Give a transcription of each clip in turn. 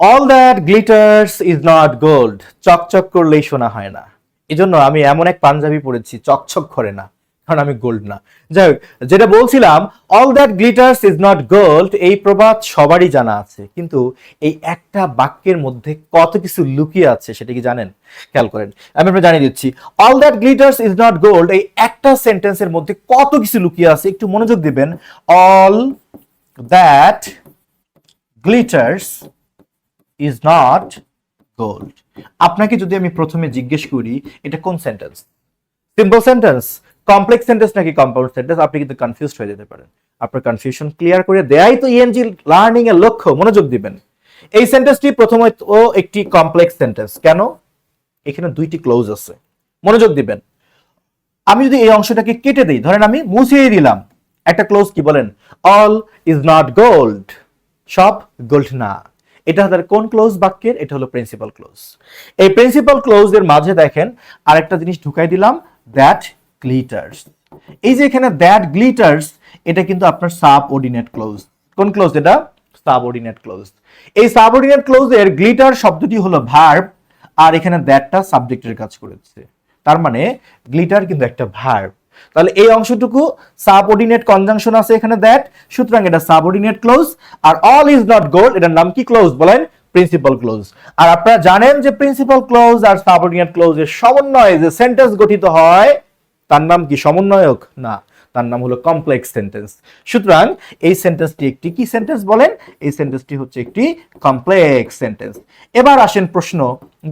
All that glitters is not gold চকচক করলেই শোনা হয় না। এজন্য আমি এমন এক পাঞ্জাবি পরেছি, চকচক করে না, কারণ আমি গোল্ড না। যাই হোক, যেটা বলছিলাম all that glitters is not gold এই প্রবাদ সবারই জানা আছে। কিন্তু এই একটা বাক্যের মধ্যে কত কিছু লুকিয়ে আছে সেটা কি জানেন? খেয়াল করেন। আমি আপনাকে জানিয়ে দিচ্ছি all that glitters is not gold এই একটা সেন্টেন্সের মধ্যে কত কিছু লুকিয়ে আছে একটু মনোযোগ দিবেন। All that glitters is not gold আপনাকে যদি আমি প্রথমে জিজ্ঞেস করি, এটা কোন sentence simple sentence complex sentence নাকি কম্পাউন্ড সেন্টেন্স আপনি কিন্তু কনফিউজ হয়ে যেতে পারেন। আপনার কনফিউশন ক্লিয়ার করে দেয়াই তো ইএনজি লার্নিং এর লক্ষ্য, মনোযোগ দিবেন। এই সেন্টেন্সটি প্রথমত ও একটি কমপ্লেক্স সেন্টেন্স কেন? এখানে দুইটি ক্লোজ আছে। মনোযোগ দিবেন। আমি যদি এই অংশটাকে কেটে দিই, ধরেন আমি মুছিয়ে দিলাম। একটা ক্লোজ কি বলেন? অল ইজ নট গোল্ড সব গোল্ড না। এটা তার কোন ক্লোজ বাক্যের? এটা হলো প্রিন্সিপাল ক্লোজ এই প্রিন্সিপাল ক্লোজ এর মাঝে দেখেন, আরেকটা জিনিস ঢুকাই দিলাম দ্যাট গ্লিটার্স এই যে এখানে দ্যাট গ্লিটার্স এটা কিন্তু আপনার সাব অর্ডিনেট ক্লোজ কোন ক্লোজ এটা? সাবঅর্ডিনেট ক্লোজ এই সাবঅর্ডিনেট ক্লোজের গ্লিটার শব্দটি হলো ভার্ব আর এখানে দ্যাটটা সাবজেক্টের কাজ করেছে। তার মানে গ্লিটার কিন্তু একটা ভার্ব তাহলে এই অংশটুকু সাবঅর্ডিনেট কনজাংশন আছে এখানে দ্যাট সুতরাং এটা সাবঅর্ডিনেট ক্লোজ আর অল ইজ নট গোল্ড এটার নাম কি ক্লোজ বলেন? প্রিন্সিপাল ক্লোজ আর আপনারা জানেন যে প্রিন্সিপাল ক্লোজ আর সাবঅর্ডিনেট ক্লোজ এর সমন্বয়ে যে সেন্টেন্স গঠিত হয়, তার নাম কি সমন্বয়ক? না, তার নাম হলো কমপ্লেক্স সেন্টেন্স সুতরাং এই সেন্টেন্সটি একটি কি সেন্টেন্স বলেন? এই সেন্টেন্সটি হচ্ছে একটি কমপ্লেক্স সেন্টেন্স এবার আসেন প্রশ্ন,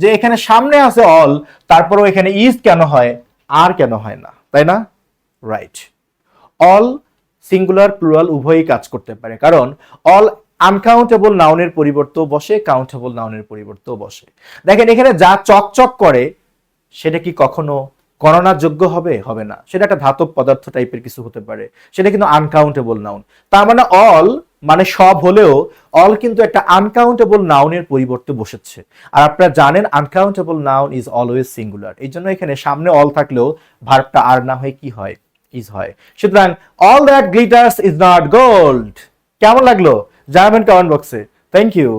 যে এখানে সামনে আছে অল তারপরেও এখানে ইজ কেন হয়? আর কেন হয় না, তাই না? রাইট অল সিঙ্গুলার প্লুরাল উভয়ই কাজ করতে পারে। কারণ অল আনকাউন্টেবল নাউনের পরিবর্তেও বসে কাউন্টেবল নাউনের পরিবর্তেও বসে। দেখেন, এখানে যা চকচক করে, সেটা কি কখনো গণনার যোগ্য হবে? হবে না। সেটা একটা ধাতব পদার্থ টাইপের কিছু হতে পারে। সেটা কিন্তু আনকাউন্টেবল নাউন তার মানে অল মানে সব হলেও অল কিন্তু একটা আনকাউন্টেবল নাউনের পরিবর্তে বসেছে। আর আপনারা জানেন uncountable noun is always singular এই জন্য এখানে সামনে অল থাকলেও ভার্বটা আর না হয়ে কি হয়? ইজ হয়। সুতরাং all that glitters is not gold কেমন লাগল? জানাবেন কমেন্ট বক্সে থ্যাংক ইউ